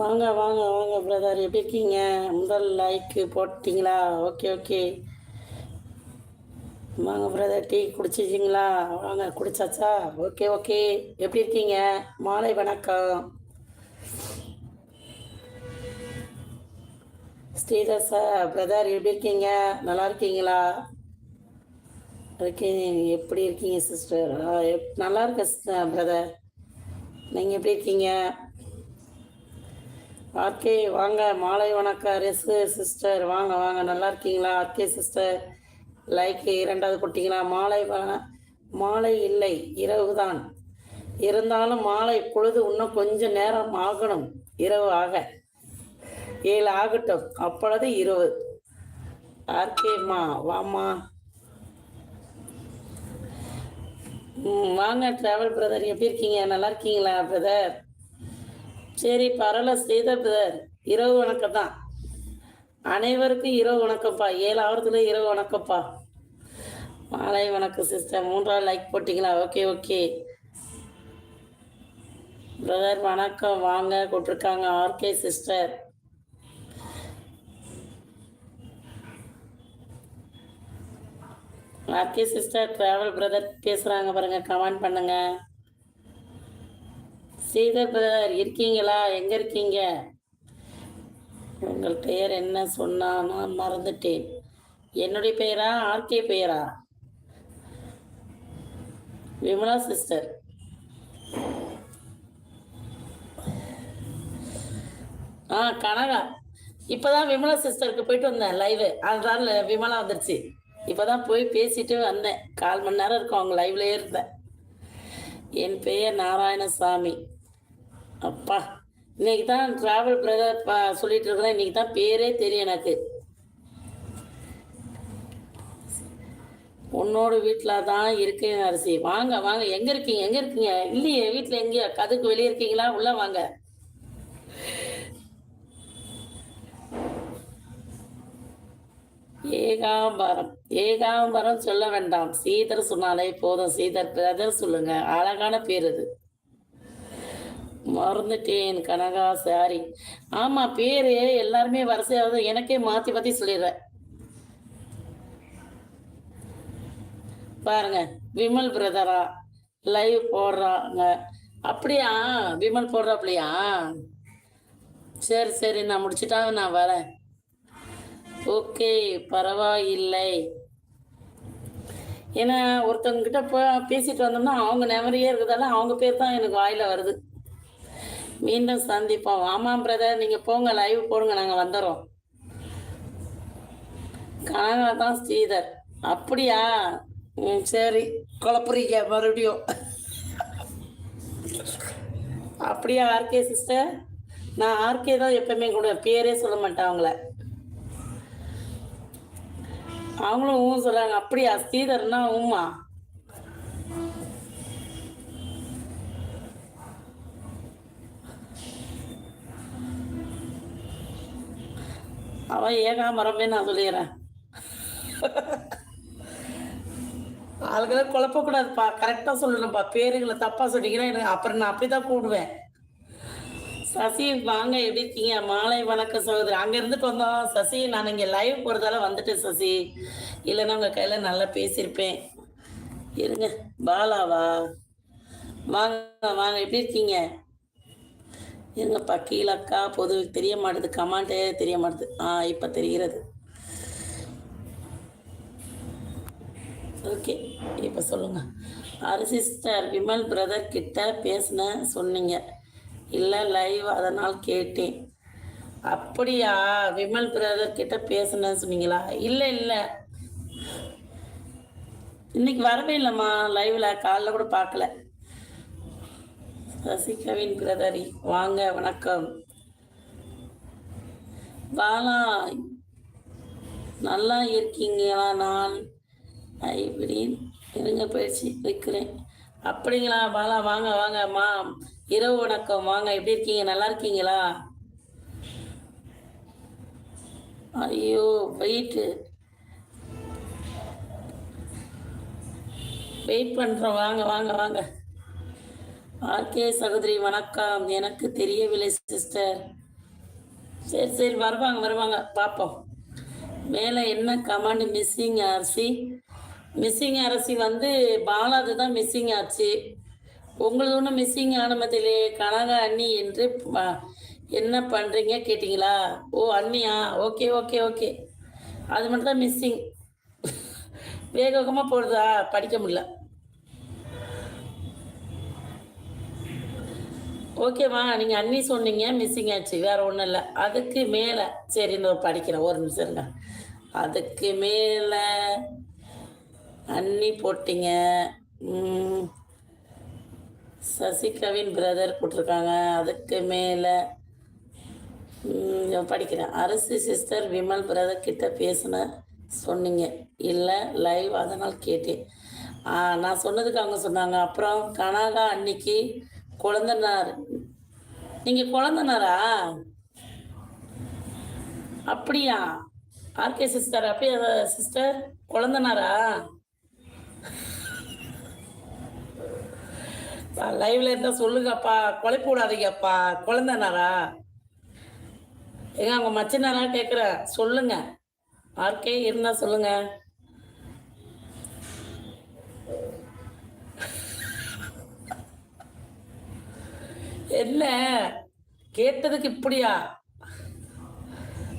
வாங்க வாங்க வாங்க பிரதர் எப்படி இருக்கீங்க? முதல் லைக்கு போட்டிங்களா? ஓகே ஓகே வாங்க பிரதர் டீ குடிச்சிச்சிங்களா வாங்க குடிச்சாச்சா? ஓகே ஓகே எப்படி இருக்கீங்க? மாலை வணக்கம். ஸ்ரீதர் சார் பிரதர் எப்படி இருக்கீங்க? நல்லா இருக்கீங்களா? இருக்கீங்க எப்படி இருக்கீங்க சிஸ்டர் நல்லா இருக்கேன் பிரதர் நீங்கள் எப்படி இருக்கீங்க? ஆர்கே வாங்க. மாலை வணக்கம் ரெசு சிஸ்டர். வாங்க வாங்க. நல்லா இருக்கீங்களா? RK sister. லைக் இரண்டாவது போட்டிங்களா மாலை மாலை இல்லை இரவு தான் இருந்தாலும் மாலை பொழுது இன்னும் கொஞ்சம் நேரம் ஆகணும். இரவு ஆக. ஏழு ஆகட்டும். அப்பொழுது இரவு. ஆர்கேம்மா வாம்மா. வாங்க டிராவல் பிரதர் எப்படி இருக்கீங்க? நல்லா இருக்கீங்களா பிரதர் சரி பரவாயில்ல செய்த பிரதர் இரவு வணக்கம் தான் அனைவருக்கும் இரவு வணக்கம்ப்பா. ஏழு ஆவரத்துல இரவு வணக்கம்ப்பா. மாலை வணக்கம் சிஸ்டர் மூன்றாவது லைக் போட்டிங்களா? ஓகே ஓகே பிரதர் வணக்கம். வாங்க கூப்பிட்ருக்காங்க RK sister RK sister travel brother பேசுகிறாங்க பாருங்க. கமெண்ட் பண்ணுங்க. ஸ்ரீதர் பிரதர் இருக்கீங்களா? எங்க இருக்கீங்க? உங்கள் பெயர் என்ன சொன்னா நான் மறந்துட்டேன். என்னுடைய பெயரா? ஆர்கே பெயரா? விமலா சிஸ்டர். ஆ கனகா. இப்போதான் விமலா சிஸ்டருக்கு போயிட்டு வந்தேன் லைவு அதனால விமலா வந்துருச்சு. இப்போதான் போய் பேசிட்டு வந்தேன். கால் மணி நேரம் இருக்கும் அவங்க லைவ்லயே இருந்தேன். என் பெயர் நாராயணசாமி. அப்பா இன்னைக்கு தான் டிராவல் பிரதர் சொல்லிட்டு இருக்கிறேன். இன்னைக்கு தான் பேரே தெரியும் எனக்கு. உன்னோட வீட்டில் தான் இருக்கேன் அரிசி வாங்க வாங்க. எங்கே இருக்கீங்க? எங்கே இருக்கீங்க? இல்லையே வீட்டில் எங்கேயா கதுக்கு வெளியே இருக்கீங்களா? உள்ளே வாங்க. ஏகாம்பரம். ஏகாம்பரம் சொல்ல வேண்டாம். சீதர் சொன்னாலே போதும். சீதர் பிரதர் சொல்லுங்க. அழகான பேர் அது. மறந்துட்டேன் கனகா சாரி. ஆமா பேரு எல்லாருமே வரிசையாவது எனக்கே மாத்தி மாத்தி சொல்லிடுறேன் பாருங்க விமல் பிரதரா லைவ் போடுறாங்க. அப்படியா? விமல் போடுறாப்லையா? சரி சரி நான் முடிச்சுட்டா நான் வரேன். ஓகே பரவாயில்லை. ஏன்னா ஒருத்தவங்க கிட்ட பேசிட்டு வந்தோம்னா அவங்க நெமரியே இருக்கிறதால அவங்க பேர் தான் எனக்கு வாயில வருது. மீண்டும் சந்திப்போம். ஆமாம் பிரதர் நீங்க போங்க லைவ் போடுங்க நாங்க வந்துடுறோம் கனகா தான் ஸ்ரீதர். அப்படியா? ம் சரி. குழப்புறீங்க மறுபடியும். அப்படியா ஆர்கே சிஸ்டர் நான் ஆர்கே தான் எப்பவுமே கூட பேரே சொல்ல மாட்டேன் அவங்கள. அவங்களும் ஊ சொல்றாங்க அப்படியா? ஸ்ரீதர்னா ஊமா? அவன் ஏகாமரமே நான் சொல்லிடுறேன். ஆளுகளை குழப்பக்கூடாதுப்பா. கரெக்டாக சொல்லணும்ப்பா பேருங்களை தப்பாக சொன்னீங்கன்னா எனக்கு அப்புறம் நான் அப்படி தான் கூடுவேன். சசி வாங்க எப்படி இருக்கீங்க? மாலை வணக்கம் சகோதரி. அங்க இருந்துட்டு வந்தோம். சசி நான் இங்க லைவ் போறதால வந்துட்டேன் சசி. இல்லைன்னா உங்க கையில நல்லா பேசியிருப்பேன். இருங்க. பாலாவா? வாங்க வாங்க. எப்படி இருக்கீங்க? இருங்கப்பா கீழக்கா? பொது தெரிய மாட்டுது கமாண்டே தெரிய மாட்டுது. ஆ இப்போ தெரிகிறது. ஓகே இப்போ சொல்லுங்க. அரு சிஸ்டர் விமல் பிரதர் கிட்ட பேசின சொன்னீங்க. இல்லை லைவ் அதனால் கேட்டேன். அப்படியா? விமல் பிரதர் கிட்ட பேசுனேன்னு சொன்னீங்களா? இல்லை இல்லை. இன்னைக்கு வரவே இல்லைம்மா லைவ்ல. காலைல கூட பார்க்கல. சசிகவின் பிரதரி வாங்க வணக்கம். பாலா நல்லா இருக்கீங்களா நான் ஐபிடின் இருங்க பயிற்சி வைக்கிறேன். அப்படிங்களா பாலா வாங்க வாங்க அம்மா. இரவு வணக்கம். வாங்க எப்படி இருக்கீங்க? நல்லா இருக்கீங்களா? ஐயோ வெயிட்டு வெயிட் பண்ணுறோம் வாங்க வாங்க வாங்க. ஆர்கே சகோதரி வணக்கம். எனக்கு தெரியவில்லை சிஸ்டர் சரி சரி வருவாங்க வருவாங்க. பார்ப்போம் மேலே என்ன கமாண்ட் மிஸ்ஸிங் அரிசி? மிஸ்ஸிங் அரிசி வந்து பாலாது தான் மிஸ்ஸிங் ஆச்சு. உங்களுக்கு ஒன்றும் மிஸ்ஸிங் ஆனமத்திலே கனகா அண்ணி என்று என்ன பண்ணுறீங்க கேட்டிங்களா? ஓ அண்ணியா? Okay okay okay. அது மட்டும் தான் மிஸ்ஸிங் வேக வேகமாக போடுதா படிக்க முடியல. ஓகேம்மா நீங்கள் அண்ணி சொன்னீங்க மிஸ்ஸிங் ஆச்சு வேற ஒன்றும் இல்லை. அதுக்கு மேலே சரி நான் படிக்கிறேன் ஒரு நிமிஷம் இருங்க. அதுக்கு மேலே அண்ணி போட்டீங்க. சசிகவின் பிரதர் போட்டிருக்காங்க. அதுக்கு மேலே படிக்கிறேன். அரசு சிஸ்டர் விமல் பிரதர் கிட்ட பேசின சொன்னீங்க. இல்லை லைவ் அதனால் கேட்டேன். நான் சொன்னதுக்கு அவங்க சொன்னாங்க. அப்புறம் கனகா அன்னைக்கு குழந்தனார். நீங்கள் குழந்தனாரா? அப்படியா? ஆர்கே சிஸ்டர் அப்படியா சிஸ்டர் குழந்தனாரா? லைவ்ல இருந்தா சொல்லுங்கப்பா குழப்பி விடாதீங்கப்பா. குழந்தனாரா? ஏங்க அவங்க மச்சினாரா கேட்குறேன் சொல்லுங்க. ஆர்கே இருந்தா சொல்லுங்க. என்ன? கேட்டதுக்கு இப்படியா?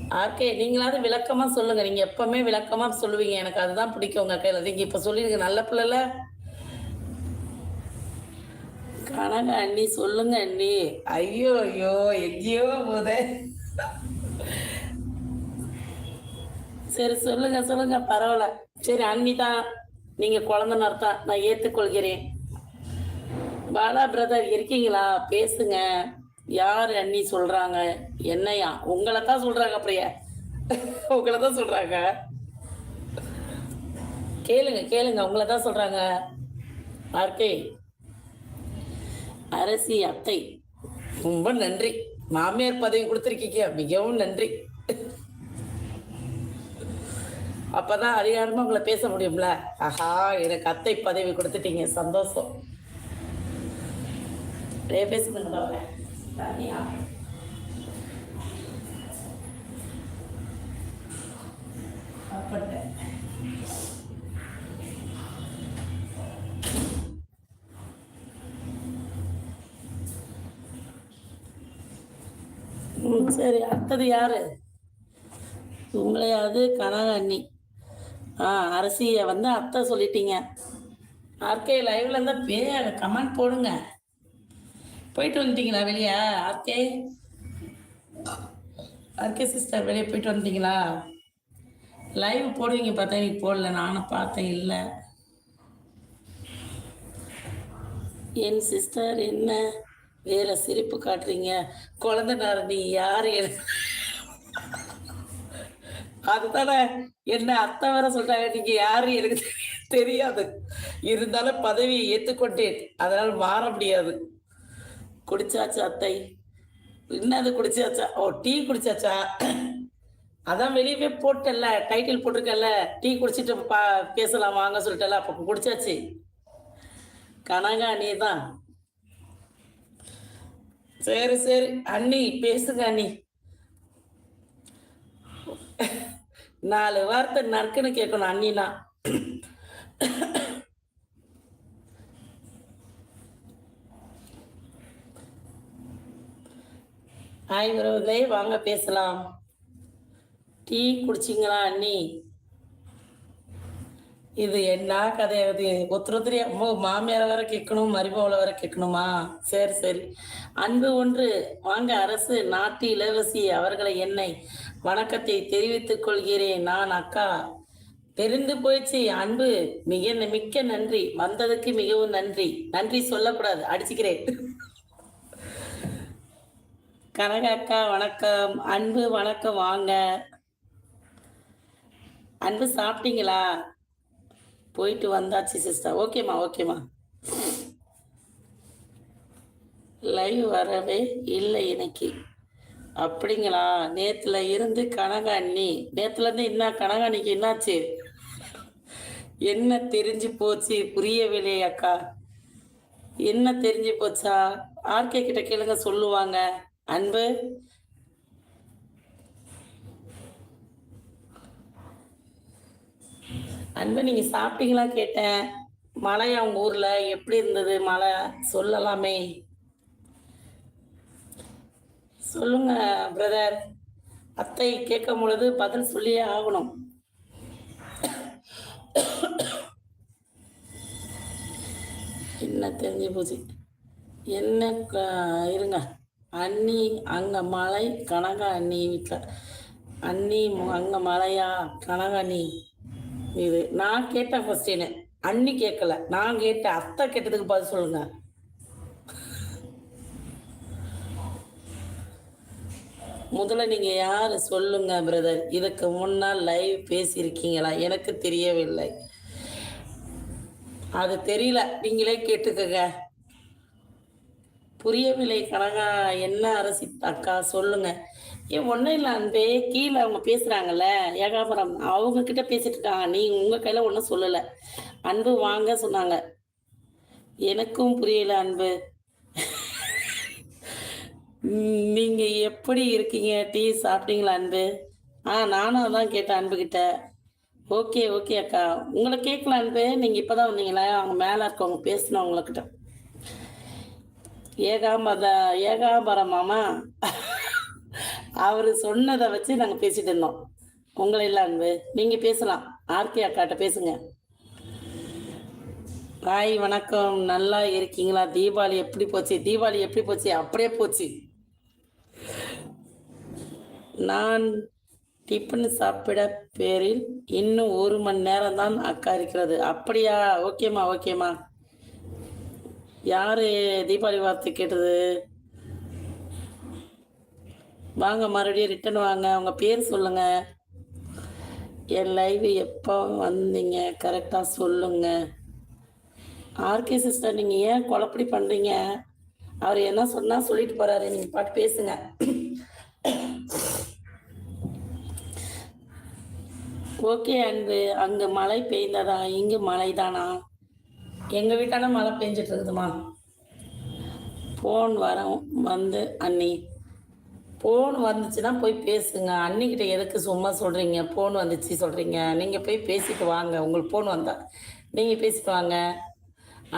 ஆர்கே நீங்களாவது விளக்கமா சொல்லுங்க. நீங்க எப்பவுமே விளக்கமா சொல்லுவீங்க. எனக்கு அதுதான் பிடிக்கும் உங்க கையில. நீங்க இப்ப சொல்லிருங்க நல்ல பிள்ளைல. கனக அண்ணி சொல்லுங்க அண்ணி. ஐயோ ஐயோ எங்கேயோ போத. சரி சொல்லுங்க சொல்லுங்க. பரவாயில்ல. சரி அண்ணி தான். நீங்க குழந்தை தான் நான் ஏற்றுக்கொள்கிறேன் பாலா பிரதர் இருக்கீங்களா? பேசுங்க. யார் அண்ணி சொல்றாங்க? என்னையா? உங்களை தான் சொல்றாங்க அப்படியே. உங்களை தான் சொல்றாங்க. கேளுங்க கேளுங்க. உங்களை தான் சொல்றாங்க. ஆர்கே அரசி அத்தை ரொம்ப நன்றி. மாமியார் பதவி கொடுத்துருக்கீங்க. மிகவும் நன்றி. அப்பதான் அதிகாரமா உங்களை பேச முடியும்ல? ஆஹா எனக்கு அத்தை பதவி கொடுத்துட்டீங்க. சந்தோஷம். அப்படியே பேசுங்க பாப்பேன். தனியா. ம் சரி அடுத்தது யாரு உங்களையாவது கனக அண்ணி ஆ அரசியை வந்து அத்தை சொல்லிட்டீங்க ஆர்கே லைவ்ல இருந்தா பே கமெண்ட் போடுங்க போயிட்டு வந்துட்டீங்களா வெளியே? ஆர்கே? ஆர்கே சிஸ்டர் வெளியே போயிட்டு வந்துட்டீங்களா? லைவ் போடுவீங்க பார்த்தா இன்னைக்கு போடல நானும் பார்த்தேன் இல்லை. என் சிஸ்டர் என்ன? வேற சிரிப்பு காட்டுறீங்க. குழந்தைனார் நீ யார்? எனக்கு அதுதானே என்ன அத்தை வர சொல்றாங்க நீங்க யாரு? எனக்கு தெரியாது. இருந்தாலும் பதவியை ஏத்துக்கொண்டேன். அதனால் மாற முடியாது. குடிச்சாச்சா அத்தை. என்னது குடிச்சாச்சா? ஓ டீ குடிச்சாச்சா? அதான் வெளியே போய் போட்டல டைட்டில் போட்டிருக்கல டீ குடிச்சிட்டு பா பேசலாம் வாங்க சொல்லிட்டல அப்ப குடிச்சாச்சு. கனகா நீ தான் சரி சரி. அண்ணி பேசுங்க அண்ணி. நாலு வார்த்தை நறுக்குன்னு கேட்கணும் அண்ணினா. ஹாய் உறவுகளே. வாங்க பேசலாம். டீ குடிச்சிங்களா அண்ணி? இது என்ன கதை அது? ஒருத்தர் ஒருத்தர் அம்மா மாமியாரை வர கேட்கணும் மருமகளை வர கேட்கணுமா? சரி சரி. அன்பு ஒன்று. வாங்க அரசு நாட்டு இளவரசி அவர்களை என்னை வணக்கத்தை தெரிவித்துக் கொள்கிறேன். நான் அக்கா. தெரிந்து போயிடுச்சு. அன்பு மிக மிக்க நன்றி. வந்ததுக்கு மிகவும் நன்றி. நன்றி சொல்லக்கூடாது. அடிச்சுக்கிறேன். கனக அக்கா வணக்கம். அன்பு வணக்கம். வாங்க. அன்பு சாப்பிட்டீங்களா? போயிட்டு வந்தாச்சு சிஸ்டர் ஓகேம்மா ஓகேம்மா லைவ் வரவே இல்லை இன்னைக்கு. அப்படிங்களா? நேத்துல இருந்து கனக அண்ணி நேத்துல இருந்து என்ன கனக அண்ணிக்கு என்னாச்சு? என்ன தெரிஞ்சு போச்சு? புரியவில்லை அக்கா. என்ன தெரிஞ்சு போச்சா? ஆர்கே கிட்ட கேளுங்க சொல்லுவாங்க. அன்பு. அன்பு நீங்க சாப்பிட்டீங்களா கேட்டேன். மழையா உங்க ஊர்ல எப்படி இருந்தது? மழை சொல்லலாமே. சொல்லுங்க பிரதர் அத்தை கேட்கும் பொழுது பதில் சொல்லியே ஆகணும். என்ன தெரிஞ்சு போச்சு? என்ன இருங்க. அண்ணி அங்க மலை கனக அண்ணி வீட்டில் அண்ணி அங்கே அங்க மழையா அண்ணி. இது நான் கேட்ட கொஸ்டின் அண்ணி கேட்கல. நான் கேட்டேன் அத்தை கேட்டதுக்கு பதில் சொல்லுங்க. முதல்ல நீங்க யாரு சொல்லுங்க பிரதர் இதுக்கு முன்னால் லைவ் பேசியிருக்கீங்களா? எனக்கு தெரியவில்லை. அது தெரியல. நீங்களே கேட்டுக்கங்க. புரியவில்லை கனகா. என்ன அரசி அக்கா சொல்லுங்க. ஏன் ஒன்றும் இல்லை அன்பே. கீழே அவங்க பேசுகிறாங்கல்ல ஏகாபுரம் அவங்க கிட்ட பேசிட்டு இருக்காங்க. நீ உங்கள் கையில் ஒன்றும் சொல்லலை. அன்பு வாங்க சொன்னாங்க. எனக்கும் புரியல அன்பு. நீங்கள் நீங்க எப்படி இருக்கீங்க? டீ சாப்பிட்டீங்களா அன்பு? ஆ நானும் அதான் கேட்டேன் அன்பு கிட்ட. ஓகே ஓகே அக்கா. உங்களை கேட்கல அன்பு. நீங்க இப்பதான் வந்தீங்களா அவங்க மேல இருக்கவங்க பேசணும் ஏகாம்பத ஏகாம்பர ஏகாம்பரம் மாமா அவர் சொன்னதை வச்சு நாங்க பேசிட்டு இருந்தோம். உங்களை இல்லை அன்பு நீங்க பேசலாம். ஆர்கே அக்காட்ட பேசுங்க. ஹாய் வணக்கம். நல்லா இருக்கீங்களா? தீபாவளி எப்படி போச்சு? தீபாவளி எப்படி போச்சு? அப்படியே போச்சு. நான் டிஃபன் சாப்பிட பேரில் இன்னும் ஒரு மணி நேரம் தான் அக்கா இருக்கிறது. அப்படியா? ஓகேம்மா ஓகேம்மா. யாரு தீபாவளி வார்த்தை கேட்டது? வாங்க மறுபடியும் ரிட்டர்ன் வாங்க. உங்க பேர் சொல்லுங்க. என் லைவ் எப்போ வந்தீங்க? கரெக்டாக சொல்லுங்க. ஆர்கே சிஸ்டர் நீங்கள் ஏன் குழப்படி பண்ணுறீங்க அவர் என்ன சொன்னால் சொல்லிட்டு போறாரு. நீங்கள் பாட்டு பேசுங்க. ஓகே அன்பு அங்கே மழை பெய்ந்ததா? இங்கு மழை தானா எங்கள் வீட்டான மழை பெஞ்சிட்டு இருக்குதுமா ஃபோன் வர வந்து அண்ணி. ஃபோன் வந்துச்சுன்னா போய் பேசுங்க. அண்ணிக்கிட்ட எதுக்கு சும்மா சொல்கிறீங்க ஃபோன் வந்துச்சு சொல்கிறீங்க நீங்கள் போய் பேசிட்டு வாங்க. உங்களுக்கு ஃபோன் வந்தா நீங்கள் பேசிட்டு வாங்க.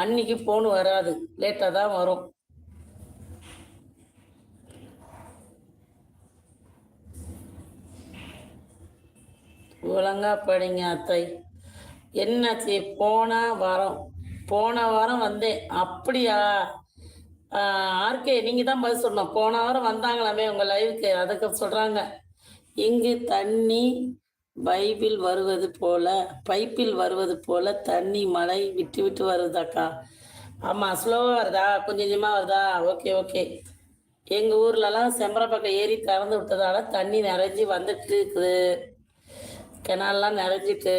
அன்னைக்கு ஃபோன் வராது. லேட்டாக தான் வரும். ஒழுங்கா படிங்க அத்தை. என்னாச்சு? போனால் வரோம். போன வாரம் வந்தேன். அப்படியா? ஆர்கே நீங்கள் தான் பதில் சொல்லணும். போன வாரம் வந்தாங்களாமே உங்கள் லைவுக்கு அதுக்கு சொல்கிறாங்க இங்கு தண்ணி பைபிள் வருவது போல பைப்பில் வருவது போல தண்ணி மழை விட்டு விட்டு வருதாக்கா? ஆமாம் ஸ்லோவாக வருதா? கொஞ்சம் கொஞ்சமாக வருதா? Okay okay. எங்கள் ஊர்லலாம் செம்பரப்பக்கம் ஏரி திறந்து விட்டதால தண்ணி நிறைஞ்சி வந்துட்டு இருக்குது. கெனால்லாம் நிறைஞ்சிட்டு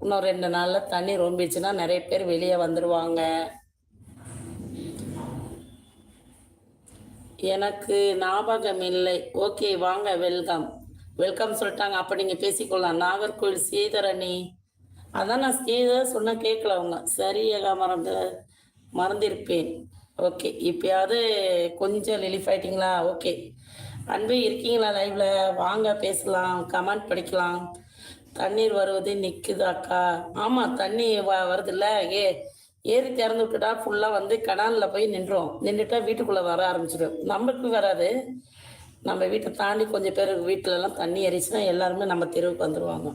இன்னும் ரெண்டு நாளில் தண்ணி ரொம்பிச்சுன்னா நிறைய பேர் வெளியே வந்துடுவாங்க எனக்கு ஞாபகம் இல்லை. ஓகே வாங்க வெல்கம். வெல்கம் சொல்லிட்டாங்க. அப்போ நீங்கள் பேசிக்கொள்ளலாம். நாகர்கோவில் ஸ்ரீதரணி. அதான் நான் ஸ்ரீதர் சொன்ன கேட்கல அவங்க. சரி மறந்து மறந்திருப்பேன். ஓகே இப்பயாவது கொஞ்சம் ரிலீஃப் ஆயிட்டீங்களா? ஓகே. அன்பு இருக்கீங்களா லைவ்ல வாங்க பேசலாம். கமெண்ட் படிக்கலாம். தண்ணீர் வருவது நிற்குது அக்கா. ஆமாம் தண்ணி வ வருதுல்ல. ஏ ஏரி திறந்து விட்டுட்டா ஃபுல்லாக வந்து கனாலில் போய் நின்றோம். நின்றுட்டா வீட்டுக்குள்ளே வர ஆரம்பிச்சிடும் நம்மளுக்கு வராது. நம்ம வீட்டை தாண்டி கொஞ்சம் பேர் வீட்டிலலாம் தண்ணி ஏறிச்சுன்னா எல்லாருமே நம்ம தெருவுக்கு வந்துடுவாங்க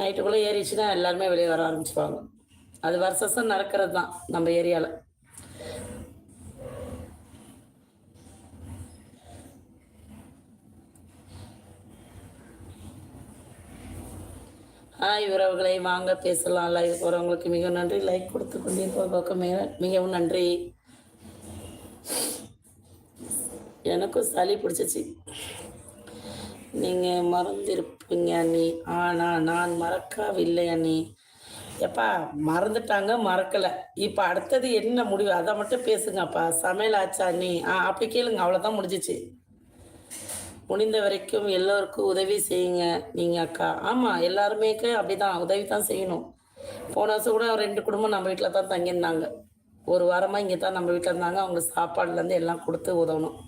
நைட்டுக்குள்ளே ஏறிச்சுன்னா எல்லாருமே வெளியே வர ஆரம்பிச்சிருவாங்க. அது வருஷம் நடக்கிறது தான் நம்ம ஏரியாவில் ஹாய் உறவுகளை வாங்க பேசலாம் லைவ் வரவங்களுக்கு மிக நன்றி. லைக் கொடுத்து கொண்டிருப்பவர்களுக்கு மிக மிகவும் நன்றி. எனக்கும் சளி பிடிச்சிச்சு. நீங்கள் மறந்திருப்பீங்க அண்ணி. ஆனால் நான் மறக்கவில்லை அண்ணி. எப்பா மறந்துட்டாங்க மறக்கலை. இப்போ அடுத்தது என்ன முடிவு? அதை மட்டும் பேசுங்கப்பா. சமையல் ஆச்சா அண்ணி? ஆ அப்படி கேளுங்க. அவ்வளோதான் முடிஞ்சிச்சு. முடிந்த வரைக்கும் எல்லோருக்கும் உதவி செய்யுங்க. நீங்கள் அக்கா. ஆமாம் எல்லாருமேக்கு அப்படிதான். உதவி தான் செய்யணும். போன வருஷம் கூட ரெண்டு குடும்பம் நம்ம வீட்டில் தான் தங்கியிருந்தாங்க. ஒரு வாரமாக இங்கே தான் நம்ம வீட்டில் இருந்தாங்க. அவங்க சாப்பாடுலேருந்து எல்லாம் கொடுத்து உதவணும்.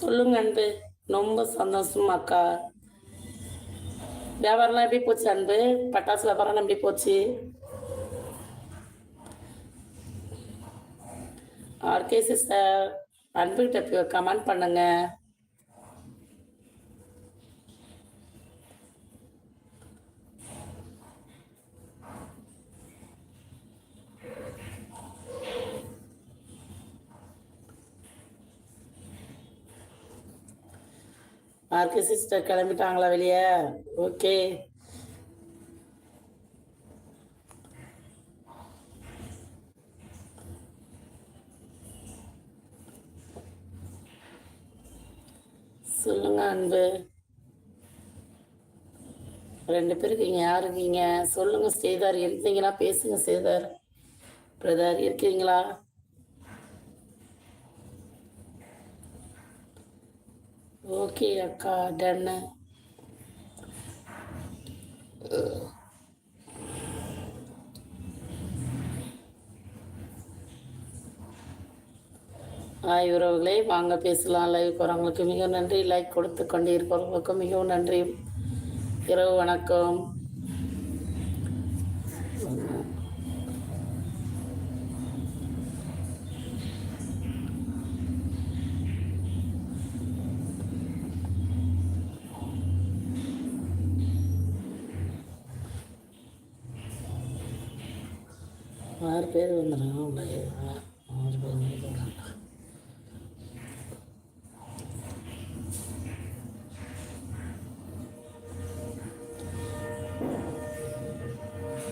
சொல்லுங்க அன்பு. ரொம்ப சந்தோஷம் அக்கா. வியாபாரம்லாம் எப்படி போச்சு அன்பு? பட்டாசு வியாபாரம் எப்படி போச்சு? ஆர்கே சிஸ்டர் அன்புகிட்ட கமெண்ட் பண்ணுங்க. ஆர்கே சிஸ்டர் கிளம்பிட்டாங்களா வெளியே? ஓகே. சொல்லுங்க அன்பு. ரெண்டு பேர் இருக்கீங்க. யார் இருக்கீங்க? சொல்லுங்க சேதார் இருந்தீங்கன்னா பேசுங்க சேதார் பிரதர் இருக்கீங்களா? ஓகே அக்கா டன்னு ஆய் உறவுகளே வாங்க பேசலாம். லைவ் போகிறவங்களுக்கு மிக நன்றி. லைக் கொடுத்து கொண்டு இருப்பவர்களுக்கும் மிகவும் நன்றி. இரவு வணக்கம். பேர் வந்துடுறாங்க ஆறு பேர் வந்துடுறாங்க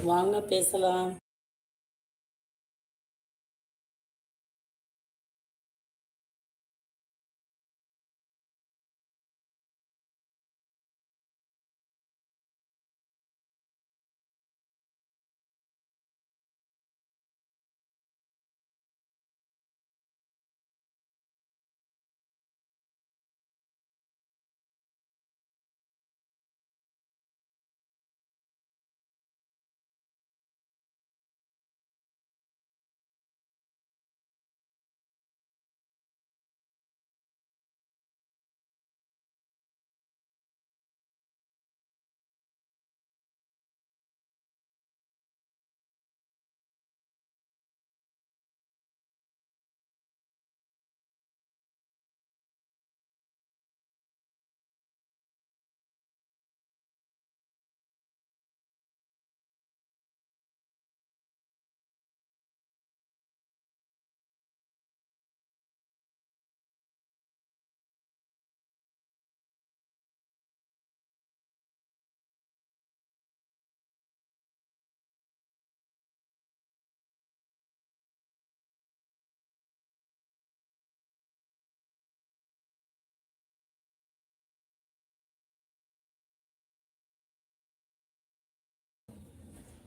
வாங்க பேசலாம்.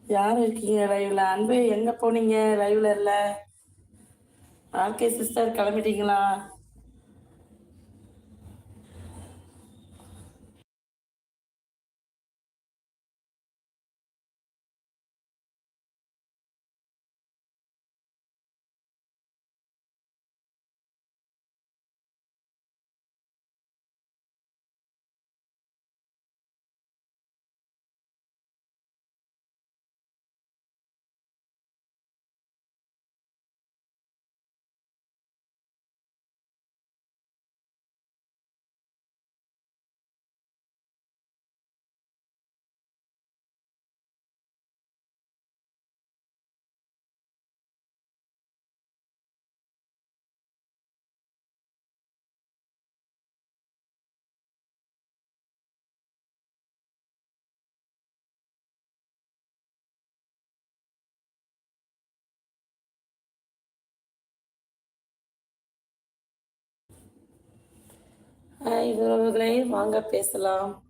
யார் இருக்கீங்க லைவ்ல அன்பு எங்க போனீங்க? லைவ்ல இல்ல? RK sister கிளம்பிட்டீங்களா? ஹாய் வாங்க பேசலாம்.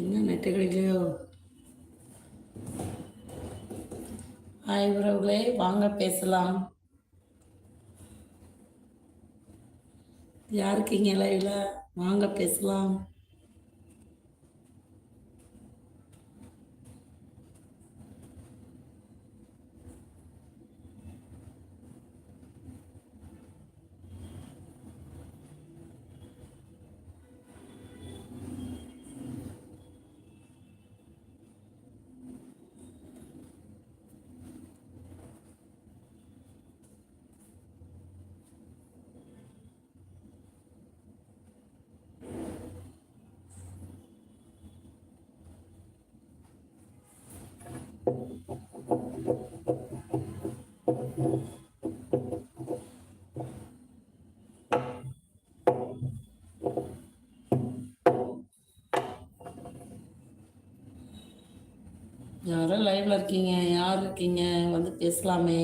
என்ன நெட்டு கிடைக்கலையோ ஹாய் உறவுகளே வாங்க பேசலாம். யாருக்கு இங்கே லைவில் வாங்க பேசலாம். இருக்கீங்க? யார் இருக்கீங்க? வந்து பேசலாமே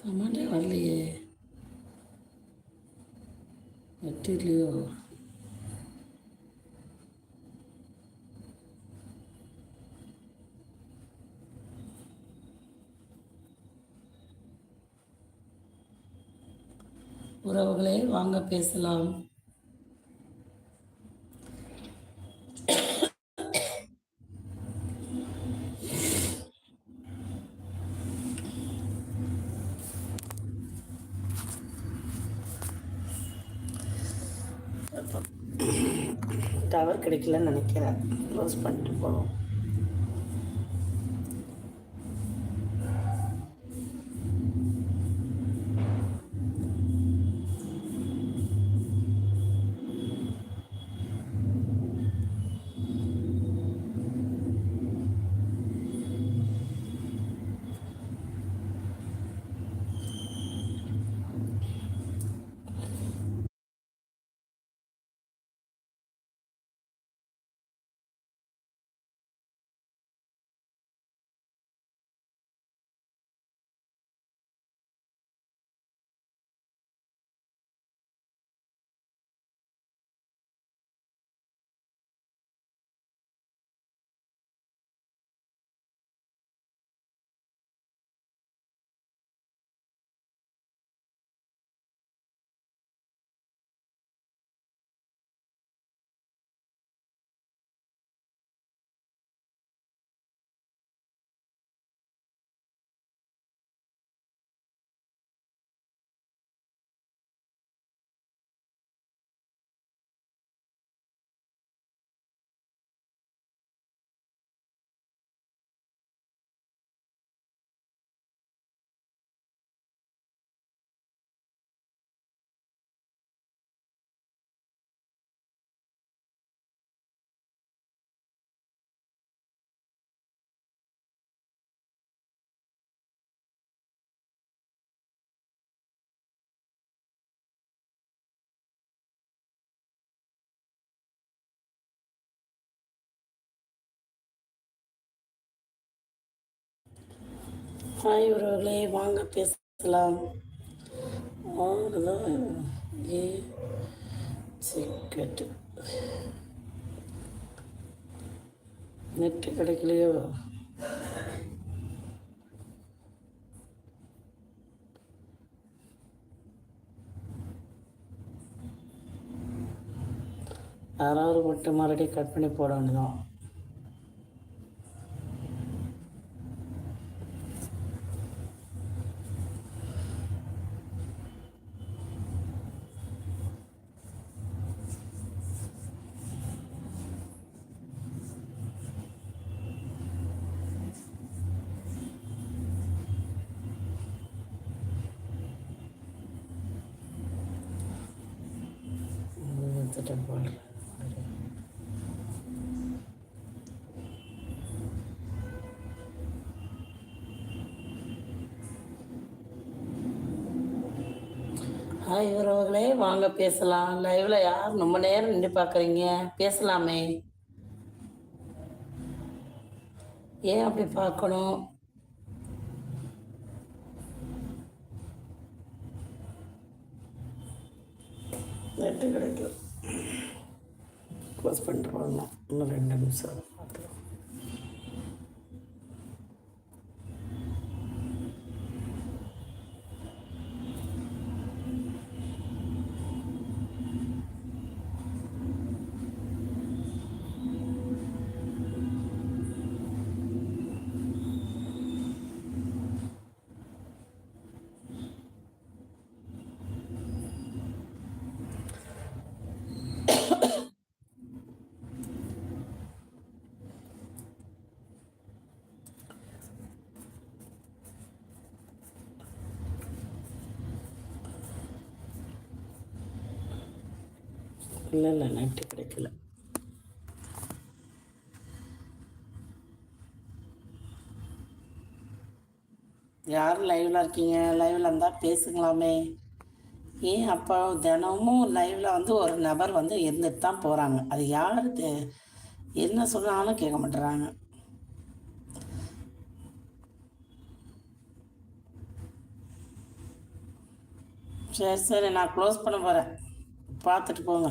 கமெண்டே வரலையே நெட்டு இல்லையோ உறவுகளே வாங்க பேசலாம். டவர் கிடைக்கலன்னு நினைக்கிறேன். க்ளோஸ் பண்ணிட்டு போகணும் ஹாய் உறவுகளே வாங்க பேசலாம். ஏ சிக்கெட்டு நெட்டு கிடைக்கலையோ? யாராவது மட்டும் மறுபடியும் கட் பண்ணி போட வேண்டியதான் ஹாய் உறவுகளே வாங்க பேசலாம். லைவ்ல யார் ரொம்ப நேரம் நின்று பார்க்குறீங்க? பேசலாமே. ஏன் அப்படி பார்க்கணும்? நெட்டு கிடைக்கல க்ளோஸ் பண்ணிட்டு போடணும் இன்னும் ரெண்டு நிமிஷம். இல்லை இல்லை நைட்டு கிடைக்கல. யார் லைவில் இருக்கீங்க? லைவில் இருந்தால் பேசுங்களாமே. ஏன் அப்போ தினமும் லைவில் வந்து ஒரு நபர் வந்து இருந்துட்டு தான் போகிறாங்க அது யார் என்ன சொன்னாலும் கேட்க மாட்டுறாங்க. சரி சரி நான் க்ளோஸ் பண்ண போகிறேன் பார்த்துட்டு போங்க.